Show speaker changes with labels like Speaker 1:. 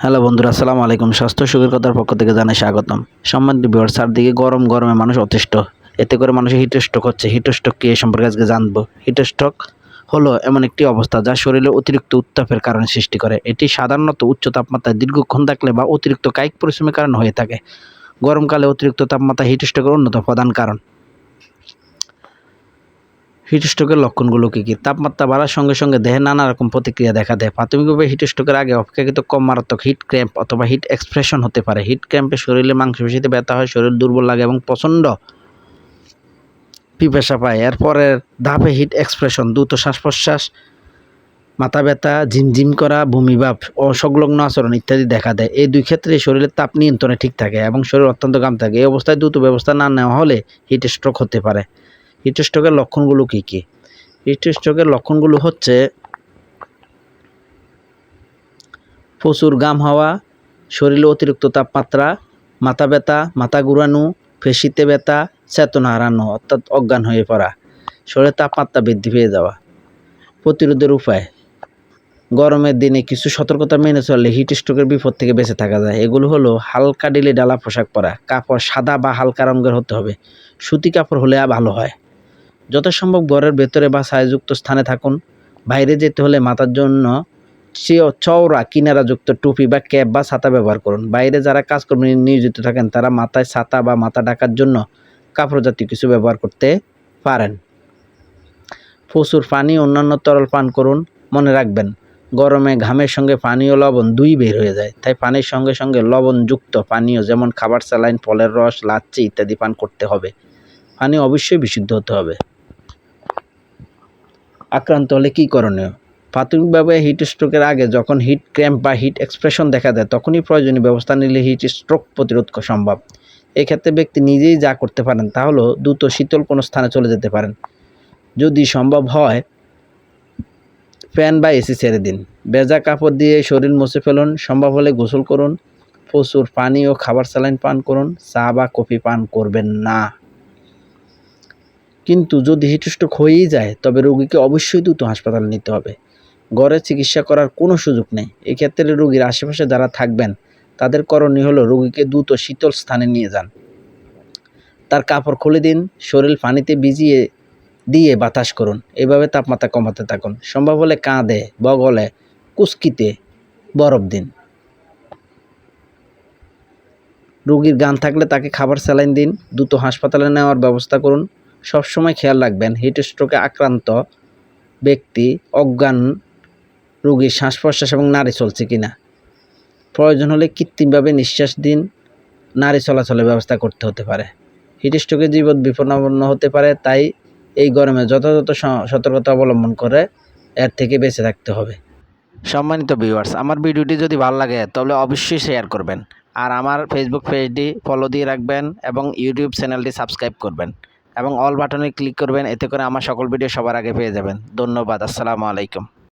Speaker 1: Hello বন্ধুরা, আসসালামু আলাইকুম। স্বাস্থ্য সুখের কথার পক্ষ থেকে জানাই স্বাগতম। সম্মানিত বিভার চারদিকে গরম, গরমে মানুষ অতিষ্ঠ। এতে করে মানুষের হিটস্ট্রোক হচ্ছে। হিটস্ট্রোক কি এ সম্পর্কে আজকে জানব। হিটস্ট্রোক হলো এমন একটি অবস্থা যা শরীরে অতিরিক্ত উত্তাপের কারণে সৃষ্টি করে। এটি সাধারণত উচ্চ তাপমাত্রায় দীর্ঘক্ষণ থাকলে বা অতিরিক্ত কায়িক পরিশ্রমের কারণে হয়ে থাকে। গরমকালে অতিরিক্ত তাপমাত্রা হিটস্ট্রোকের অন্যতম প্রধান কারণ। হিটস্ট্রোকের লক্ষণগুলো কী কী? তাপমাত্রা বাড়ার সঙ্গে সঙ্গে দেহে নানা রকম প্রতিক্রিয়া দেখা দেয়। প্রাথমিকভাবে হিটস্ট্রোকের আগে অপেক্ষাকৃত কম মারাত্মক হিট ক্র্যাম্প অথবা হিট এক্সপ্রেশন হতে পারে। হিট ক্র্যাম্পে শরীরে মাংসপেশিতে ব্যথা হয়, শরীর দুর্বল লাগে এবং প্রচণ্ড পিপাসা পায়। এরপরের ধাপে হিট এক্সপ্রেশন দ্রুত শ্বাস প্রশ্বাস মাথা ব্যথা, ঝিমঝিম করা বমিভাব অসংলগ্ন আচরণ ইত্যাদি দেখা দেয়। এই দুই ক্ষেত্রে শরীরের তাপ নিয়ন্ত্রণে ঠিক থাকে এবং শরীর অত্যন্ত গাম থাকে। এই অবস্থায় দ্রুত ব্যবস্থা না নেওয়া হলে হিট স্ট্রোক হতে পারে। হিট স্ট্রোকের লক্ষণগুলো কী কী? হিট স্ট্রোকের লক্ষণগুলো হচ্ছে প্রচুর গাম হওয়া, শরীরে অতিরিক্ত তাপমাত্রা, মাথা ব্যথা, মাথা ঘুরানো পেশিতে ব্যথা, চেতনা হারানো, অর্থাৎ অজ্ঞান হয়ে পড়া, শরীরের তাপমাত্রা বৃদ্ধি পেয়ে যাওয়া। প্রতিরোধের উপায়, গরমের দিনে কিছু সতর্কতা মেনে চললে হিট স্ট্রোকের বিপদ থেকে বেঁচে থাকা যায়। এগুলো হলো হালকা ডিলে ডালা পোশাক পরা, কাপড় সাদা বা হালকা রঙের হতে হবে। সুতি কাপড় হলে ভালো হয়। যথাসম্ভব ঘরের ভেতরে বা ছায়াযুক্ত স্থানে থাকুন। বাইরে যেতে হলে মাথার জন্য চওড়া, কিনারাযুক্ত টুপি বা ক্যাপ বা ছাতা ব্যবহার করুন। বাইরে যারা কাজকর্মে নিয়োজিত থাকেন, তারা মাথায় ছাতা বা মাথা ঢাকার জন্য কাপড় জাতীয় কিছু ব্যবহার করতে পারেন। প্রচুর পানি, অন্যান্য তরল পান করুন, মনে রাখবেন। গরমে ঘামের সঙ্গে পানি ও লবণ দুই বের হয়ে যায়। তাই পানির সঙ্গে সঙ্গে লবণযুক্ত পানীয়, যেমন খাবার স্যালাইন, ফলের রস, লাচ্ছি ইত্যাদি পান করতে হবে। পানি অবশ্যই বিশুদ্ধ হতে হবে। আক্রান্ত হলে কী করণীয়? প্রাথমিকভাবে হিট স্ট্রোকের আগে যখন হিট ক্র্যাম্প বা হিট এক্সপ্রেশন দেখা দেয়, তখনই প্রয়োজনীয় ব্যবস্থা নিলে হিট স্ট্রোক প্রতিরোধ সম্ভব। এক্ষেত্রে ব্যক্তি নিজেই যা করতে পারেন তা হলো দ্রুত শীতল কোনো স্থানে চলে যেতে পারেন। যদি সম্ভব হয়, ফ্যান বা এসি ছেড়ে দিন। ভেজা কাপড় দিয়ে শরীর মুছে ফেলুন। সম্ভব হলে গোসল করুন। প্রচুর পানি ও খাবার স্যালাইন পান করুন। চা বা কফি পান করবেন না। কিন্তু যদি হিটস্ট্রোক হয়েই যায়, তবে রোগীকে অবশ্যই দ্রুত হাসপাতালে নিতে হবে। ঘরে চিকিৎসা করার কোনো সুযোগ নেই। এক্ষেত্রে রোগীর আশেপাশে যারা থাকবেন, তাদের করণীয় হলো রোগীকে দ্রুত শীতল স্থানে নিয়ে যান। তার কাপড় খুলে দিন, শরীর পানিতে ভিজিয়ে দিয়ে বাতাস করুন। এভাবে তাপমাত্রা কমাতে থাকুন। সম্ভব হলে কাঁধে, বগলে কুস্কিতে বরফ দিন। রোগীর গান থাকলে তাকে খাবার স্যালাইন দিন। দ্রুত হাসপাতালে নেওয়ার ব্যবস্থা করুন। সবসময় খেয়াল রাখবেন হিট স্ট্রোকে আক্রান্ত ব্যক্তি অজ্ঞান রোগীর শ্বাস প্রশ্বাস এবং নাড়ি চলছে কিনা। প্রয়োজন হলে কৃত্রিমভাবে নিঃশ্বাস দিন, নারী চলাচলের ব্যবস্থা করতে হতে পারে। হিট স্ট্রোকে জীবন বিপন্ন হতে পারে, তাই এই গরমে যথাযথ সতর্কতা অবলম্বন করে এর থেকে বেঁচে থাকতে হবে। সম্মানিত ভিউয়ার্স আমার ভিডিওটি যদি ভালো লাগে, তাহলে অবশ্যই শেয়ার করবেন। আর আমার ফেসবুক পেজটি ফলো দিয়ে রাখবেন এবং ইউটিউব চ্যানেলটি সাবস্ক্রাইব করবেন। এবং অল বাটনে ক্লিক করবেন, এতে করে আমার সকল ভিডিও সবার আগে পেয়ে যাবেন। ধন্যবাদ, আসসালামু আলাইকুম।